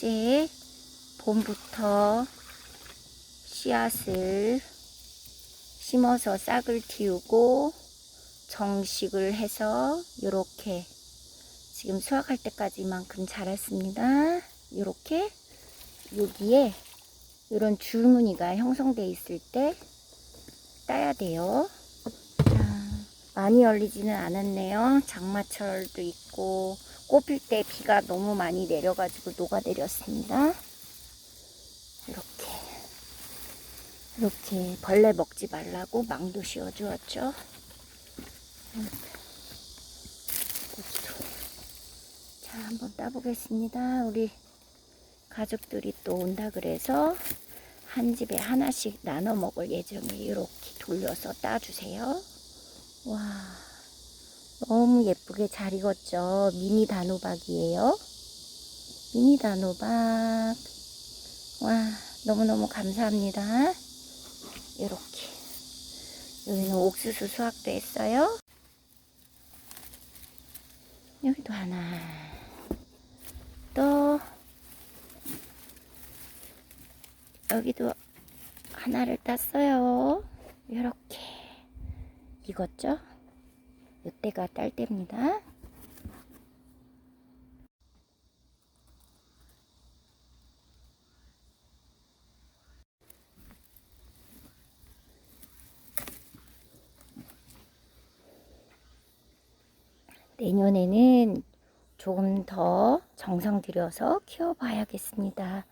이제 봄부터 씨앗을 심어서 싹을 틔우고 정식을 해서 이렇게 지금 수확할 때까지 만큼 자랐습니다. 이렇게 여기에 이런 줄무늬가 형성돼 있을 때 따야 돼요. 자, 많이 열리지는 않았네요. 장마철도 있고 꽃필 때 비가 너무 많이 내려가지고 녹아내렸습니다. 이렇게 이렇게 벌레 먹지 말라고 망도 씌워 주었죠. 여기도. 자, 한번 따보겠습니다. 우리 가족들이 또 온다 그래서 한 집에 하나씩 나눠 먹을 예정에 이렇게 돌려서 따주세요. 와, 너무 예쁘게 잘 익었죠. 미니 단호박이에요. 미니 단호박. 와, 너무너무 감사합니다. 이렇게. 여기는 옥수수 수확도 했어요. 여기도 하나. 또, 여기도 하나를 땄어요. 이렇게. 익었죠? 이때가 딸 때입니다. 내년에는 조금 더 정성 들여서 키워봐야겠습니다.